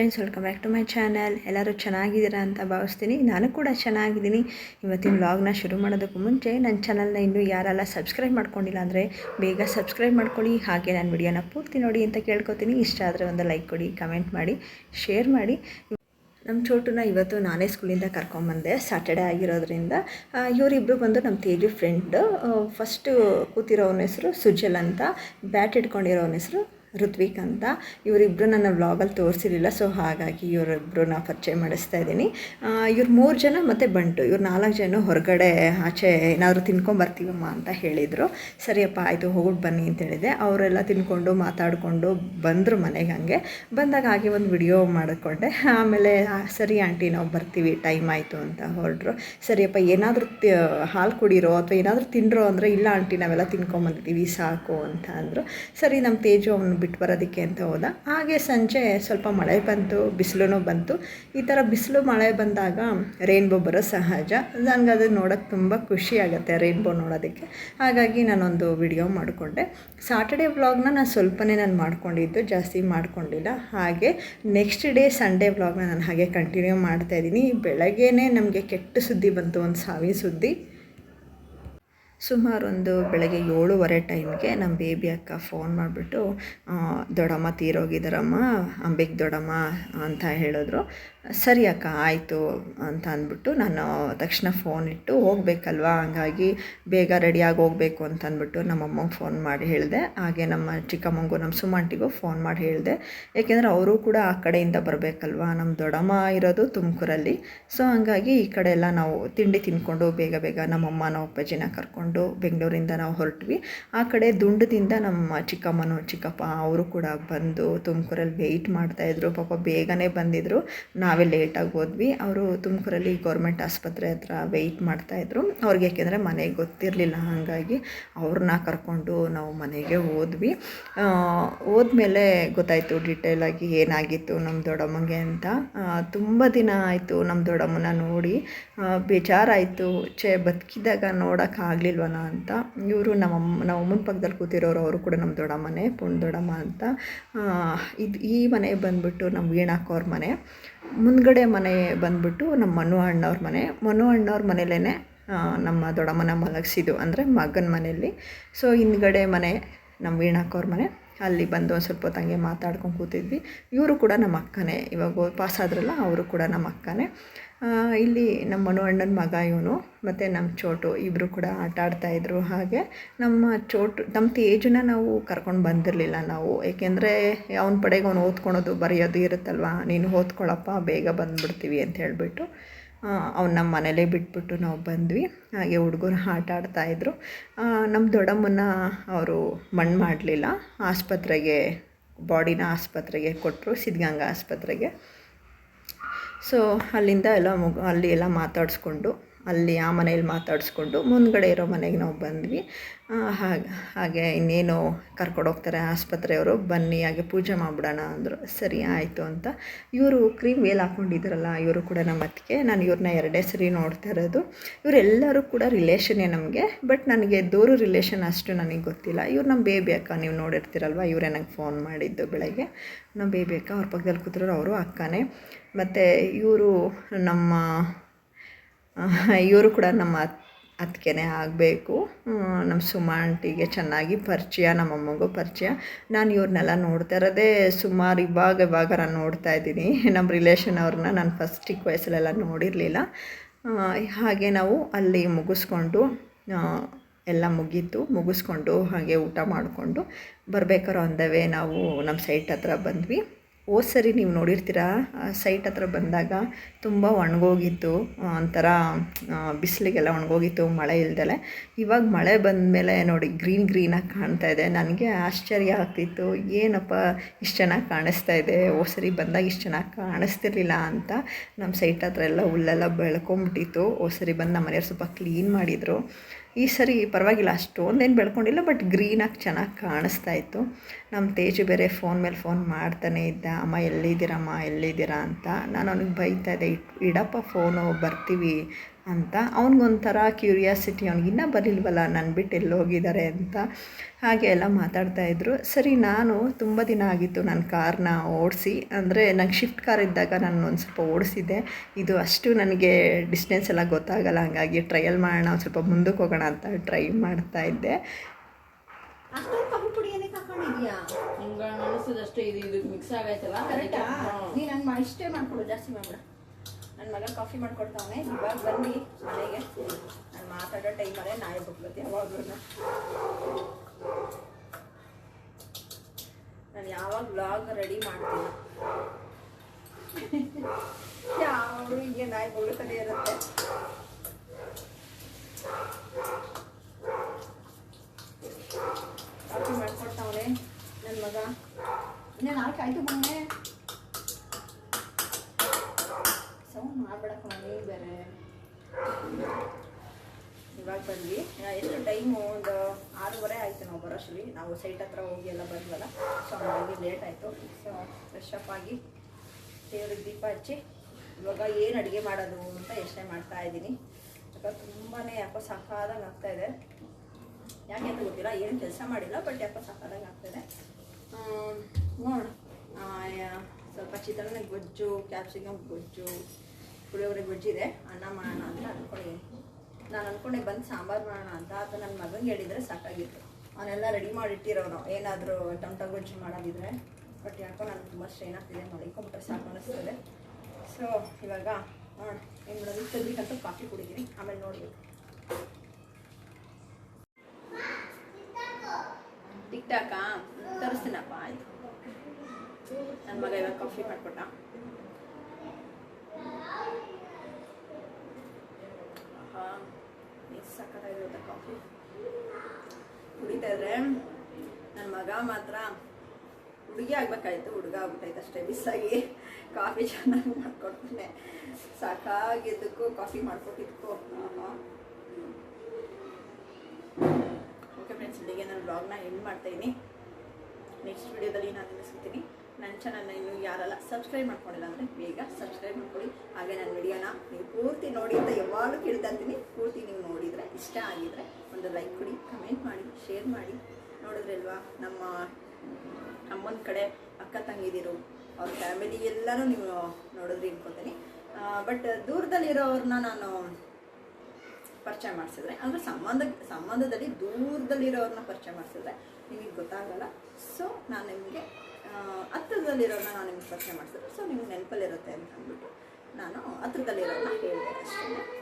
Friends welcome back to my channel ಎಲ್ಲರೂ ಚೆನ್ನಾಗಿದ್ದೀರಾ ಅಂತ ಭಾವಿಸ್ತೀನಿ. ನಾನು ಕೂಡ ಚೆನ್ನಾಗಿದ್ದೀನಿ. ಇವತ್ತಿನ ವ್ಲಾಗ್ನ ಶುರು ಮಾಡೋದಕ್ಕೂ ಮುಂಚೆ ನನ್ನ ಚಾನಲ್ನ ಇನ್ನೂ ಯಾರೆಲ್ಲ ಸಬ್ಸ್ಕ್ರೈಬ್ ಮಾಡ್ಕೊಂಡಿಲ್ಲ ಅಂದರೆ ಬೇಗ ಸಬ್ಸ್ಕ್ರೈಬ್ ಮಾಡ್ಕೊಳ್ಳಿ. ಹಾಗೆ ನಾನು ವಿಡಿಯೋನ ಪೂರ್ತಿ ನೋಡಿ ಅಂತ ಕೇಳ್ಕೊತೀನಿ. ಇಷ್ಟ ಆದರೆ ಒಂದು ಲೈಕ್ ಕೊಡಿ ಕಮೆಂಟ್ ಮಾಡಿ ಶೇರ್ ಮಾಡಿ. ನಮ್ಮ ಚೋಟುನ ಇವತ್ತು ನಾನೇ ಸ್ಕೂಲಿಂದ ಕರ್ಕೊಂಬಂದೆ. ಸ್ಯಾಟರ್ಡೆ ಆಗಿರೋದ್ರಿಂದ ಇವರಿಬ್ಬರು ಬಂದು ನಮ್ಮ ತೇಜು ಫ್ರೆಂಡ್ ಫಸ್ಟು ಕೂತಿರೋವನ ಹೆಸರು ಸುಜಲ್ ಅಂತ. ಬ್ಯಾಟ್ ಇಟ್ಕೊಂಡಿರೋವನ ಹೆಸರು ಋತ್ವಿಕ್ ಅಂತ. ಇವರಿಬ್ಬರು ನನ್ನ ವ್ಲಾಗಲ್ಲಿ ತೋರಿಸಿರಲಿಲ್ಲ, ಸೊ ಹಾಗಾಗಿ ಇವರಿಬ್ಬರನ್ನ ಪರಿಚಯ ಮಾಡಿಸ್ತಾ ಇದ್ದೀನಿ. ಇವ್ರು ಮೂರು ಜನ ಮತ್ತು ಬಂಟು. ಇವ್ರು ನಾಲ್ಕು ಜನ ಹೊರಗಡೆ ಆಚೆ ಏನಾದರೂ ತಿನ್ಕೊಂಬರ್ತೀವಮ್ಮ ಅಂತ ಹೇಳಿದರು. ಸರಿಯಪ್ಪ, ಆಯಿತು ಹೋಗ್ಬಿಟ್ಟು ಬನ್ನಿ ಅಂತ ಹೇಳಿದೆ. ಅವರೆಲ್ಲ ತಿನ್ಕೊಂಡು ಮಾತಾಡಿಕೊಂಡು ಬಂದರು ಮನೆಗೆ ಹಂಗೆ. ಬಂದಾಗ ಹಾಗೆ ಒಂದು ವಿಡಿಯೋ ಮಾಡಿಕೊಂಡೆ. ಆಮೇಲೆ ಸರಿ ಆಂಟಿ, ನಾವು ಬರ್ತೀವಿ, ಟೈಮ್ ಆಯಿತು ಅಂತ ಹೊರಡ್ರು. ಸರಿಯಪ್ಪ, ಏನಾದರೂ ಹಾಲು ಕುಡಿರೋ ಅಥವಾ ಏನಾದರೂ ತಿನ್ರೋ ಅಂದರೆ, ಇಲ್ಲ ಆಂಟಿ, ನಾವೆಲ್ಲ ತಿನ್ಕೊಂಬಂದಿದ್ದೀವಿ, ಸಾಕು ಅಂತ ಅಂದರು. ಸರಿ ನಮ್ಮ ತೇಜು ಅವನು ಬಿಟ್ಟು ಬರೋದಕ್ಕೆ ಅಂತ ಹೋದ. ಹಾಗೆ ಸಂಜೆ ಸ್ವಲ್ಪ ಮಳೆ ಬಂತು ಬಿಸಿಲೂ ಬಂತು. ಈ ಥರ ಬಿಸಿಲು ಮಳೆ ಬಂದಾಗ ರೈನ್ಬೋ ಬರೋ ಸಹಜ. ನನಗೆ ಅದು ನೋಡೋಕ್ಕೆ ತುಂಬ ಖುಷಿ ಆಗುತ್ತೆ ರೈನ್ಬೋ ನೋಡೋದಕ್ಕೆ. ಹಾಗಾಗಿ ನಾನೊಂದು ವಿಡಿಯೋ ಮಾಡಿಕೊಂಡೆ. ಸಾಟರ್ಡೆ ವ್ಲಾಗ್ನ ನಾನು ಸ್ವಲ್ಪನೇ ನಾನು ಮಾಡ್ಕೊಂಡಿದ್ದು, ಜಾಸ್ತಿ ಮಾಡ್ಕೊಂಡಿಲ್ಲ. ಹಾಗೆ ನೆಕ್ಸ್ಟ್ ಡೇ ಸಂಡೇ ವ್ಲಾಗ್ನ ನಾನು ಹಾಗೆ ಕಂಟಿನ್ಯೂ ಮಾಡ್ತಾಯಿದ್ದೀನಿ ಬೆಳಗ್ಗೆನೇ ನಮಗೆ ಕೆಟ್ಟ ಸುದ್ದಿ ಬಂತು, ಒಂದು ಸಾವಿನ ಸುದ್ದಿ. ಸುಮಾರು ಒಂದು ಬೆಳಗ್ಗೆ ಏಳುವರೆ ಟೈಮ್ಗೆ ನಮ್ಮ ಬೇಬಿ ಅಕ್ಕ ಫೋನ್ ಮಾಡಿಬಿಟ್ಟು ದೊಡ್ಡಮ್ಮ ತೀರೋಗಿದ್ದಾರಮ್ಮ, ಅಂಬಿಕೆ ದೊಡ್ಡಮ್ಮ ಅಂತ ಹೇಳಿದ್ರು. ಸರಿ ಅಕ್ಕ, ಆಯಿತು ಅಂತ ಅಂದ್ಬಿಟ್ಟು ನಾನು ತಕ್ಷಣ ಫೋನ್ ಇಟ್ಟು ಹೋಗಬೇಕಲ್ವಾ, ಹಂಗಾಗಿ ಬೇಗ ರೆಡಿಯಾಗಿ ಹೋಗಬೇಕು ಅಂತ ಅಂದ್ಬಿಟ್ಟು ನಮ್ಮಮ್ಮಂಗೆ ಫೋನ್ ಮಾಡಿ ಹೇಳಿದೆ. ಹಾಗೆ ನಮ್ಮ ಚಿಕ್ಕಮ್ಮಂಗೂ, ನಮ್ಮ ಸುಮಂಟಿಗೂ ಫೋನ್ ಮಾಡಿ ಹೇಳಿದೆ. ಏಕೆಂದರೆ ಅವರು ಕೂಡ ಆ ಕಡೆಯಿಂದ ಬರಬೇಕಲ್ವಾ, ನಮ್ಮ ದೊಡ್ಡಮ್ಮ ಇರೋದು ತುಮಕೂರಲ್ಲಿ. ಸೊ ಹಂಗಾಗಿ ಈ ಕಡೆ ಎಲ್ಲ ನಾವು ತಿಂಡಿ ತಿನ್ಕೊಂಡು ಬೇಗ ಬೇಗ ನಮ್ಮಮ್ಮ, ನಮ್ಮ ಅಪ್ಪಾಜಿನ ಕರ್ಕೊಂಡು ಬೆಂಗಳೂರಿಂದ ನಾವು ಹೊರಟ್ವಿ. ಆ ಕಡೆ ದುಂಡದಿಂದ ನಮ್ಮ ಚಿಕ್ಕಮ್ಮನು, ಚಿಕ್ಕಪ್ಪ ಅವರು ಕೂಡ ಬಂದು ತುಮಕೂರಲ್ಲಿ ವೆಯ್ಟ್ ಮಾಡ್ತಾಯಿದ್ರು ಪಾಪ ಬೇಗನೆ ಬಂದಿದ್ದರು ನಾವೇ ಲೇಟಾಗಿ ಹೋದ್ವಿ. ಅವರು ತುಮಕೂರಲ್ಲಿ ಗೌರ್ಮೆಂಟ್ ಆಸ್ಪತ್ರೆ ಹತ್ರ ವೆಯ್ಟ್ ಮಾಡ್ತಾಯಿದ್ರು ಅವ್ರಿಗೆ ಯಾಕೆಂದರೆ ಮನೆಗೆ ಗೊತ್ತಿರಲಿಲ್ಲ ಹಾಗಾಗಿ ಅವ್ರನ್ನ ಕರ್ಕೊಂಡು ನಾವು ಮನೆಗೆ ಹೋದ್ವಿ. ಹೋದ್ಮೇಲೆ ಗೊತ್ತಾಯಿತು ಡೀಟೇಲಾಗಿ ಏನಾಗಿತ್ತು ನಮ್ಮ ದೊಡ್ಡಮ್ಮಗೆ ಅಂತ. ತುಂಬ ದಿನ ಆಯಿತು ನಮ್ಮ ದೊಡ್ಡಮ್ಮನ ನೋಡಿ. ಬೇಜಾರಾಯಿತು. ಛೇ, ಬದುಕಿದಾಗ ನೋಡೋಕ್ಕಾಗಲಿಲ್ವನ ಅಂತ. ಇವರು ನಮ್ಮಮ್ಮ ನಮ್ಮ ಅಮ್ಮನ ಪಕ್ಕದಲ್ಲಿ ಕೂತಿರೋರು ಅವರು ಕೂಡ ನಮ್ಮ ದೊಡ್ಡಮ್ಮನೇ ಪುಣ್ ದೊಡ್ಡಮ್ಮ ಅಂತ. ಇದು ಈ ಮನೆ ಬಂದುಬಿಟ್ಟು ನಮ್ಮ ವೀಣಾಕೋರ್ ಮನೆ. ಮುಂದ್ಗಡೆ ಮನೆ ಬಂದ್ಬಿಟ್ಟು ನಮ್ಮ ಮನು ಅಣ್ಣವ್ರ ಮನೆ. ಮನು ಅಣ್ಣವ್ರ ಮನೇಲೇ ನಮ್ಮ ದೊಡ್ಡಮ್ಮನ ಮಲಗಿಸಿದ್ದು ಅಂದರೆ ಮಗನ ಮನೆಯಲ್ಲಿ. ಸೊ ಹಿಂದ್ಗಡೆ ಮನೆ, ನಮ್ಮ ವೀಣಾಕವ್ರ ಮನೆ. ಅಲ್ಲಿ ಬಂದು ಒಂದು ಸ್ವಲ್ಪ ಹಂಗೆ ಮಾತಾಡ್ಕೊಂಡು ಕೂತಿದ್ವಿ. ಇವರು ಕೂಡ ನಮ್ಮ ಅಕ್ಕನೇ. ಇವಾಗ ಪಾಸ್ ಆದ್ರಲ್ಲ, ಅವರು ಕೂಡ ನಮ್ಮ ಅಕ್ಕನೇ. ಇಲ್ಲಿ ನಮ್ಮ ಮನು ಅಣ್ಣನ ಮಗ ಇವನು, ಮತ್ತು ನಮ್ಮ ಚೋಟು ಇಬ್ಬರು ಕೂಡ ಆಟ ಆಡ್ತಾಯಿದ್ರು ಹಾಗೆ. ನಮ್ಮ ಚೋಟು ನಮ್ಮ ತೇಜನ್ನ ನಾವು ಕರ್ಕೊಂಡು ಬಂದಿರಲಿಲ್ಲ ನಾವು. ಏಕೆಂದರೆ ಅವನ ಪಡೆಗೆ ಅವ್ನು ಓದ್ಕೊಳೋದು ಬರೆಯೋದು ಇರುತ್ತಲ್ವ, ನೀನು ಓದ್ಕೊಳಪ್ಪ, ಬೇಗ ಬಂದುಬಿಡ್ತೀವಿ ಅಂತ ಹೇಳಿಬಿಟ್ಟು ಅವ್ನು ನಮ್ಮ ಮನೇಲೇ ಬಿಟ್ಬಿಟ್ಟು ನಾವು ಬಂದ್ವಿ. ಹಾಗೆ ಹುಡುಗರು ಆಟ ಆಡ್ತಾಯಿದ್ರು ನಮ್ಮ ದೊಡ್ಡಮ್ಮನ ಅವರು ಮಣ್ಣು ಮಾಡಲಿಲ್ಲ. ಆಸ್ಪತ್ರೆಗೆ, ಬಾಡಿನ ಆಸ್ಪತ್ರೆಗೆ ಕೊಟ್ಟರು ಸಿದ್ಧಗಂಗಾ ಆಸ್ಪತ್ರೆಗೆ. ಸೊ ಅಲ್ಲಿಂದ ಎಲ್ಲ ಮುಗ ಅಲ್ಲಿ ಎಲ್ಲ ಮಾತಾಡಿಸ್ಕೊಂಡು ಅಲ್ಲಿ ಆ ಮನೇಲಿ ಮಾತಾಡಿಸ್ಕೊಂಡು ಮುಂದ್ಗಡೆ ಇರೋ ಮನೆಗೆ ನಾವು ಬಂದ್ವಿ. ಹಾಗೆ ಹಾಗೆ ಇನ್ನೇನು ಕರ್ಕೊಂಡೋಗ್ತಾರೆ ಆಸ್ಪತ್ರೆಯವರು. ಬನ್ನಿ, ಹಾಗೆ ಪೂಜೆ ಮಾಡಿಬಿಡೋಣ ಅಂದರು. ಸರಿ, ಆಯಿತು ಅಂತ. ಇವರು ಕ್ರೀಮ್ ವೇಲ್ ಹಾಕ್ಕೊಂಡಿದ್ರಲ್ಲ ಇವರು ಕೂಡ ನಮ್ಮ ಅತ್ತಿಗೆ. ನಾನು ಇವ್ರನ್ನ ಎರಡೇ ಸರಿ ನೋಡ್ತಾ ಇರೋದು. ಇವರೆಲ್ಲರೂ ಕೂಡ ರಿಲೇಷನ್ನೇ ನಮಗೆ. ಬಟ್ ನನಗೆ ದೂರು ರಿಲೇಷನ್ ಅಷ್ಟು ನನಗೆ ಗೊತ್ತಿಲ್ಲ. ಇವ್ರು ನಮ್ಮ ಬೇಬಿ ಅಕ್ಕ, ನೀವು ನೋಡಿರ್ತೀರಲ್ವ? ಇವರೇ ನಂಗೆ ಫೋನ್ ಮಾಡಿದ್ದು ಬೆಳಗ್ಗೆ. ನಮ್ಮ ಬೇಬಿ ಅಕ್ಕ, ಅವ್ರ ಪಕ್ಕದಲ್ಲಿ ಕೂತಿರೋರು ಅವರು ಅಕ್ಕನೇ. ಮತ್ತು ಇವರು ನಮ್ಮ ಇವರು ಕೂಡ ನಮ್ಮ ಅತ್ತಿಗೆನೇ ಆಗಬೇಕು. ನಮ್ಮ ಸುಮಾ ಆಂಟಿಗೆ ಚೆನ್ನಾಗಿ ಪರಿಚಯ, ನಮ್ಮ ಅಮ್ಮಗೂ ಪರಿಚಯ. ನಾನು ಇವ್ರನ್ನೆಲ್ಲ ನೋಡ್ತಾ ಇರೋದೇ ಸುಮಾರು ಇವಾಗ ಇವಾಗ ನಾನು ನೋಡ್ತಾ ಇದ್ದೀನಿ. ನಮ್ಮ ರಿಲೇಷನ್ ಅವ್ರನ್ನ ನಾನು ಫಸ್ಟ್ ಚಿಕ್ಕ ವಯಸ್ಸಲ್ಲೆಲ್ಲ ನೋಡಿರಲಿಲ್ಲ. ಹಾಗೆ ನಾವು ಅಲ್ಲಿ ಮುಗಿಸ್ಕೊಂಡು ಎಲ್ಲ ಮುಗೀತು. ಮುಗಿಸ್ಕೊಂಡು ಹಾಗೆ ಊಟ ಮಾಡಿಕೊಂಡು ಬರ್ಬೇಕಾದ್ರೆ ಅಂದವೇ ನಾವು ನಮ್ಮ ಸೈಟ್ ಹತ್ರ ಬಂದ್ವಿ. ಹೋದ ಸರಿ ನೀವು ನೋಡಿರ್ತೀರಾ ಸೈಟ್ ಹತ್ರ ಬಂದಾಗ ತುಂಬ ಒಣಗೋಗಿತ್ತು ಒಂಥರ ಬಿಸಿಲಿಗೆಲ್ಲ ಒಣಗೋಗಿತ್ತು, ಮಳೆ ಇಲ್ದಲೆ. ಇವಾಗ ಮಳೆ ಬಂದಮೇಲೆ ನೋಡಿ ಗ್ರೀನ್ ಗ್ರೀನಾಗಿ ಕಾಣ್ತಾ ಇದೆ. ನನಗೆ ಆಶ್ಚರ್ಯ ಆಗ್ತಿತ್ತು, ಏನಪ್ಪ ಇಷ್ಟು ಚೆನ್ನಾಗಿ ಕಾಣಿಸ್ತಾ ಇದೆ, ಹೋದ ಸರಿ ಬಂದಾಗ ಇಷ್ಟು ಚೆನ್ನಾಗಿ ಕಾಣಿಸ್ತಿರ್ಲಿಲ್ಲ ಅಂತ ನಮ್ಮ ಸೈಟ್ ಹತ್ರ ಎಲ್ಲ ಹುಲ್ಲೆಲ್ಲ ಬೆಳ್ಕೊಂಬಿಟ್ಟಿತ್ತು. ಹೋದ ಸರಿ ಬಂದು ನಮ್ಮ ಮನೆಯವ್ರು ಸ್ವಲ್ಪ ಕ್ಲೀನ್ ಮಾಡಿದರು. ಈ ಸರಿ ಪರವಾಗಿಲ್ಲ ಅಷ್ಟೊಂದೇನು ಬೆಳ್ಕೊಂಡಿಲ್ಲ ಬಟ್ ಗ್ರೀನಾಗಿ ಚೆನ್ನಾಗಿ ಕಾಣಿಸ್ತಾ ಇತ್ತು. ನಮ್ಮ ತೇಜು ಬೇರೆ ಫೋನ್ ಮೇಲೆ ಫೋನ್ ಮಾಡ್ತಾನೆ ಇದ್ದ, ಅಮ್ಮ, ಎಲ್ಲಿದ್ದೀರಮ್ಮ, ಎಲ್ಲಿದ್ದೀರಾ? ಅಂತ. ನಾನು ಅವ್ನಿಗೆ ಬೈತಾ ಇದ್ದೆ ಇಡಪ್ಪ ಫೋನು ಬರ್ತೀವಿ ಅಂತ. ಅವನಿಗೊಂಥರ ಕ್ಯೂರಿಯಾಸಿಟಿ ಅವ್ನಿಗಿನ್ನೂ ಬರಲಿಲ್ವಲ್ಲ ನನ್ನ ಬಿಟ್ಟು ಎಲ್ಲಿ ಹೋಗಿದ್ದಾರೆ ಅಂತ. ಹಾಗೆ ಎಲ್ಲ ಮಾತಾಡ್ತಾಯಿದ್ರು ಸರಿ ನಾನು ತುಂಬ ದಿನ ಆಗಿತ್ತು ನನ್ನ ಕಾರ್ನ ಓಡಿಸಿ. ಅಂದರೆ ನಂಗೆ ಶಿಫ್ಟ್ ಕಾರ್ ಇದ್ದಾಗ ನಾನು ಒಂದು ಸ್ವಲ್ಪ ಓಡಿಸಿದ್ದೆ. ಇದು ಅಷ್ಟು ನನಗೆ ಡಿಸ್ಟೆನ್ಸ್ ಎಲ್ಲ ಗೊತ್ತಾಗಲ್ಲ. ಹಾಗಾಗಿ ಟ್ರಯಲ್ ಮಾಡೋಣ ಒಂದು ಸ್ವಲ್ಪ ಮುಂದಕ್ಕೆ ಹೋಗೋಣ ಅಂತ ಟ್ರೈ ಮಾಡ್ತಾ ಇದ್ದೆ. ಇದು ಇದಕ್ಕೆ ಮಿಕ್ಸ್ ಆಗೈತಲ್ಲ ಕರೆಕ್ಟಾ ನೀನು ಹಂಗೆ ಇಷ್ಟೇ ಮಾಡ್ಕೊಡು ಜಾಸ್ತಿ ಮಾಡ್ಬಿಡ. ನನ್ನ ಮಗ ಕಾಫಿ ಮಾಡ್ಕೊಡ್ತಾವನೆ. ಇವಾಗ ಬನ್ನಿ ಮನೆಗೆ. ನಾನು ಮಾತಾಡೋ ಟೈಮಲ್ಲೇ ನಾಯಿ ಬಿಟ್ಬಿಡ್ತೀನಿ. ಯಾವಾಗ್ಲೂ ನಾನು ಯಾವಾಗ ಬ್ಲಾಗ್ ರೆಡಿ ಮಾಡ್ತೀನಿ. ಯಾವಾಗಲೂ ಹಿಂಗೆ ನಾಯಿ ಬೊಗಳ್ತಾನೆ ಇರುತ್ತೆ. ಕಾಫಿ ಮಾಡ್ಕೊಡ್ತಾವನೆ ನನ್ನ ಮಗ. ಇನ್ನೇ ನಾಲ್ಕು ಆಯ್ತು ಮೊನ್ನೆ ಮಾಡ್ಬೇಡಕ್ಕ ಬೇರೆ. ಇವಾಗ ಬಂದ್ವಿ ಎಷ್ಟು ಟೈಮು ಒಂದು ಆರೂವರೆ ಆಯಿತು ನಾವು ಬರೋಷ್ಟರಲ್ಲಿ. ನಾವು ಸೈಟ್ ಹತ್ರ ಹೋಗಿ ಎಲ್ಲ ಬಂದ್ವಲ್ಲ ಸೊ ಹಾಗಾಗಿ ಲೇಟ್ ಆಯಿತು. ಸೊ ಫ್ರೆಶ್ ಅಪ್ ಆಗಿ ದೇವ್ರಿಗೆ ದೀಪ ಹಚ್ಚಿ ಇವಾಗ ಏನು ಅಡುಗೆ ಮಾಡೋದು ಅಂತ ಯೋಚನೆ ಮಾಡ್ತಾ ಇದ್ದೀನಿ. ಯಾಕಂದ್ರೆ ತುಂಬಾ ಯಾಕೋ ಸಾಕಾದಂಗೆ ಆಗ್ತಾ ಇದೆ. ಯಾಕೆ ಅಂತ ಗೊತ್ತಿಲ್ಲ ಏನು ಕೆಲಸ ಮಾಡಿಲ್ಲ ಬಟ್ ಯಾಕೋ ಸಾಕಾದಂಗೆ ಆಗ್ತಾಯಿದೆ ನೋಡೋಣ. ಆ, ಸ್ವಲ್ಪ ಚಿತ್ರಾನ್ನ ಗೊಜ್ಜು ಕ್ಯಾಪ್ಸಿಕಮ್ ಗೊಜ್ಜು ಪುಳಿಯೋಗರೆ ಗೊಜ್ಜಿದೆ ಅನ್ನ ಮಾಡೋಣ ಅಂತ ಅಂದ್ಕೊಂಡಿದ್ದೀನಿ ನಾನು ಅಂದ್ಕೊಂಡೆ ಬಂದು ಸಾಂಬಾರು ಮಾಡೋಣ ಅಂತ ಅದು ನನ್ನ ಮಗನಿಗೆ ಹೇಳಿದರೆ ಸಾಕಾಗಿತ್ತು. ಅವನ್ನೆಲ್ಲ ರೆಡಿ ಮಾಡಿಟ್ಟಿರೋನು. ಏನಾದರೂ ಟೊಮಟೊ ಗೊಜ್ಜು ಮಾಡೋದಿದ್ರೆ. ಬಟ್ ಯಾಕೋ ನನಗೆ ತುಂಬ ಸ್ಟ್ರೈನ್ ಆಗ್ತಿದೆ, ಮಲಿಕೊಂಬಿಟ್ರೆ ಸಾಕು ಅನ್ನಿಸ್ತದೆ ಸೊ ಇವಾಗ ನೋಡೋಣ. ಏನು ಮಾಡೋದು? ಸದ್ಯಕ್ಕಂತೂ ಕಾಫಿ ಕುಡಿತೀನಿ. ಆಮೇಲೆ ನೋಡಬೇಕು. ಟಿಕ್ ಟಾಕಾ ತರಿಸ್ತೀನಪ್ಪ, ಆಯ್ತು. ನನ್ನ ಮಗ ಇವಾಗ ಕಾಫಿ ಮಾಡಿಕೊಟ್ಟ. ಸಕ್ಕತ್ತಾಗಿರುತ್ತೆ ಕಾಫಿ. ಕುಡಿತಾ ಇದ್ರೆ ನನ್ನ ಮಗ ಮಾತ್ರ ಹುಡುಗಿ ಆಗ್ಬೇಕಾಯ್ತು, ಹುಡುಗ ಆಗ್ಬಿಟ್ಟೈತೆ ಅಷ್ಟೇ ಬಿಸಾಗಿ ಕಾಫಿ ಚೆನ್ನಾಗಿ ಮಾಡ್ಕೊಡ್ತಾನೆ ಸಾಕಾಗಿದ್ದಕ್ಕೂ ಕಾಫಿ ಮಾಡ್ಕೊಟ್ಟಿದ್ದಕ್ಕೂ. ಆಹಾ. ಓಕೆ ಫ್ರೆಂಡ್ಸ್ ಇಲ್ಲಿಗೆ ನಾನು ಬ್ಲಾಗ್ನ ಎಂಡ್ ಮಾಡ್ತಾ ಇದ್ದೀನಿ ನೆಕ್ಸ್ಟ್ ವಿಡಿಯೋದಲ್ಲಿ ನಾನು ನಿಲ್ಲಿಸ್ತೀನಿ ನನ್ನ ಚಾನಲ್ನ ಇನ್ನೂ ಯಾರೆಲ್ಲ ಸಬ್ಸ್ಕ್ರೈಬ್ ಮಾಡ್ಕೊಂಡಿಲ್ಲ ಅಂದರೆ ಬೇಗ ಸಬ್ಸ್ಕ್ರೈಬ್ ಮಾಡ್ಕೊಳ್ಳಿ. ಹಾಗೆ ನನ್ನ ವಿಡಿಯೋನ ನೀವು ಪೂರ್ತಿ ನೋಡಿ ಅಂತ ಯಾವಾಗಲೂ ಕೇಳ್ತಾ ಇರ್ತೀನಿ. ಪೂರ್ತಿ ನೀವು ನೋಡಿದರೆ ಇಷ್ಟ ಆಗಿದರೆ ಒಂದು ಲೈಕ್ ಕೊಡಿ ಕಮೆಂಟ್ ಮಾಡಿ ಶೇರ್ ಮಾಡಿ. ನೋಡಿದ್ರಲ್ವಾ, ನಮ್ಮ ಅಮ್ಮನ ಕಡೆ ಅಕ್ಕ ತಂಗಿದಿರು, ಅವ್ರ ಫ್ಯಾಮಿಲಿ ಎಲ್ಲನೂ ನೀವು ನೋಡಿದ್ರಿ ಅನ್ಕೋತೀನಿ. ಬಟ್ ದೂರದಲ್ಲಿರೋರನ್ನ ನಾನು ಪರಿಚಯ ಮಾಡಿಸಿದ್ರೆ, ಅಂದರೆ ಸಂಬಂಧ, ಸಂಬಂಧದಲ್ಲಿ ದೂರದಲ್ಲಿರೋರನ್ನ ಪರಿಚಯ ಮಾಡಿಸಿದ್ರೆ ನಿಮಗೆ ಗೊತ್ತಾಗಲ್ಲ. ಸೊ ನಾನು ನಿಮಗೆ ಹತ್ರದಲ್ಲಿರೋರನ್ನ ನಾನು ನಿಮ್ಗೆ ಪರಿಚಯ ಮಾಡಿಸಿದ್ರೆ ಸೊ ನಿಮ್ಗೆ ನೆನಪಲ್ಲಿರುತ್ತೆ ಅಂತ ಅಂದ್ಬಿಟ್ಟು ನಾನು ಹತ್ರದಲ್ಲಿರೋರನ್ನ ಹೇಳಿದೆ ಅಷ್ಟೇ.